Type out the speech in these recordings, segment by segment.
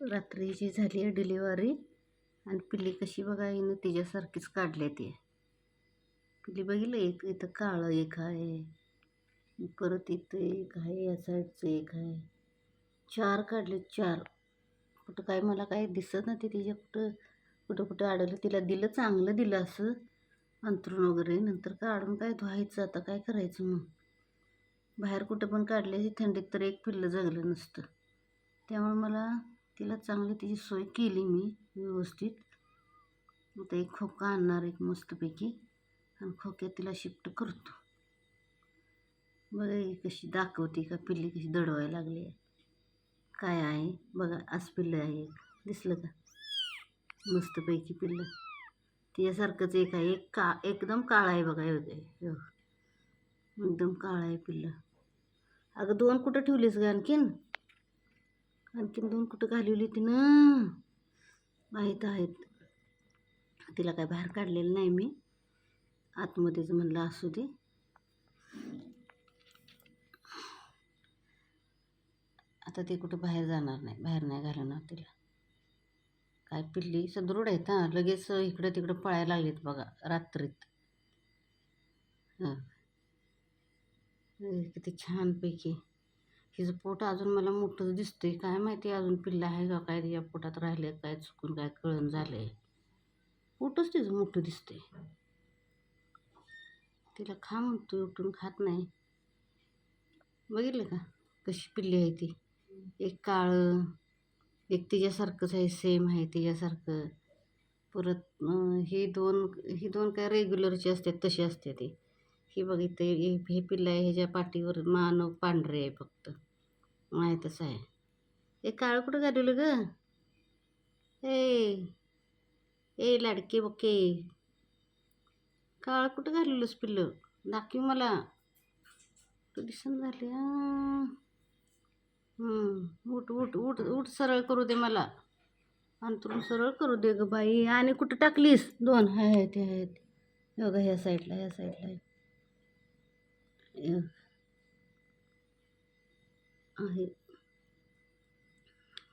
रात्रीची झाली आहे डिलिव्हरी आणि पिल्ली कशी बघा हिनं तिच्यासारखीच काढली ती. पिल्ली बघितलं एक इथं काळं एक आहे. परत इथं एक आहे या साईडचं एक आहे. चार काढले चार. कुठं काय मला काय दिसत नाही तिच्या कुठं कुठं कुठं अडवलं तिला दिलं चांगलं दिलं असं. अंतरून वगैरे. नंतर काढून काय धुवायचं आता काय करायचं मग? बाहेर कुठं पण काढले थंडीत तर एक पिल्लं जगलं नसतं. त्यामुळे मला तिला चांगली तिची सोय केली मी व्यवस्थित. आता एक खोका आणणार एक मस्तपैकी. आणि खोक्यात तिला शिफ्ट करतो. बघा कशी दाखवते का पिल्ली कशी दडवायला लागली आहे. काय आहे? बघा आज पिल्लं आहे एक. दिसलं का? मस्तपैकी पिल्लं. तिच्यासारखंच एक आहे. एक का एकदम काळा आहे बघा बघा. एकदम काळा आहे पिल्लं. अगं दोन कुठं ठेवलीस ग आणखीन? आणखीन दोन कुठं घालवली तिनं? माहीत आहेत. तिला काय बाहेर काढलेलं नाही मी. आतमध्येच म्हणलं असू दे. आता ते कुठं बाहेर जाणार नाही. बाहेर नाही घालवणार तिला. काय पिल्ली सदृढ आहेत हां. लगेच इकडं तिकडं पळायला लागलीत बघा रात्रीत. हां. हे किती छानपैकी. हिचं पोट अजून मला मोठंच दिसतंय. काय माहिती अजून पिल्लं आहे का काय या पोटात राहिले काय चुकून काय कळण झालं आहे पोटच तिचं मोठं दिसतंय. तिला खा म्हणतो उठून खात नाही. बघितलं का कशी पिल्ली आहे ती? एक काळं एक तिच्यासारखंच आहे सेम आहे तिच्यासारखं. परत हे दोन ही दोन काय रेग्युलरची असतात तशी असते ती. ही बघितलं हे हे पिल्लं आहे ह्याच्या पाठीवर मान पांढरे आहे फक्त. माहीतच तसं आहे. हे काळं कुठं घालवलं ग? ए ए लाडके बके. काळं कुठं घालवलंस पिल्लं? दाखव मला. तू दिसून झाली उठ उठ उठ उठ सरळ करू दे मला. अंतरून सरळ करू दे ग बाई. आणि कुठं टाकलीस? दोन. हाय हाय ते आहेत बघा ह्या साईडला ह्या साईडला आहे.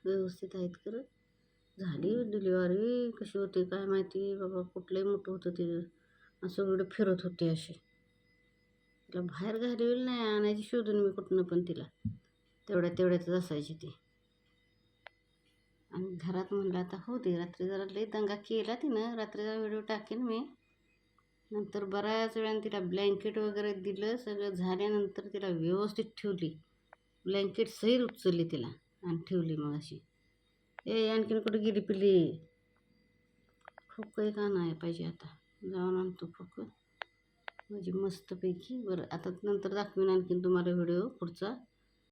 व्यवस्थित आहेत खरं. झाली डिलिव्हरी. कशी होती काय माहिती? बाबा कुठलंही मोठं होतं ते. असं फिरत होते अशी. तिला बाहेर घालवेल नाही आणायची शोधून मी कुठनं पण तिला. तेवढ्या तेवढ्यातच असायची ती. आणि घरात म्हणलं आता हो दे रात्री जरा लई दंगा केला तिनं. रात्रीचा व्हिडिओ टाकेन मी. नंतर बऱ्याच वेळानं तिला ब्लँकेट वगैरे दिलं. सगळं झाल्यानंतर तिला व्यवस्थित ठेवली. ब्लँकेट सहीत उचलली तिला आणि ठेवली मग अशी. ए आणखीन कुठं गेली पिली खोकं का नाही पाहिजे आता? जाऊन आणतो खोकं म्हणजे मस्तपैकी. बरं आता नंतर दाखवीन आणखीन तुम्हाला व्हिडिओ पुढचा.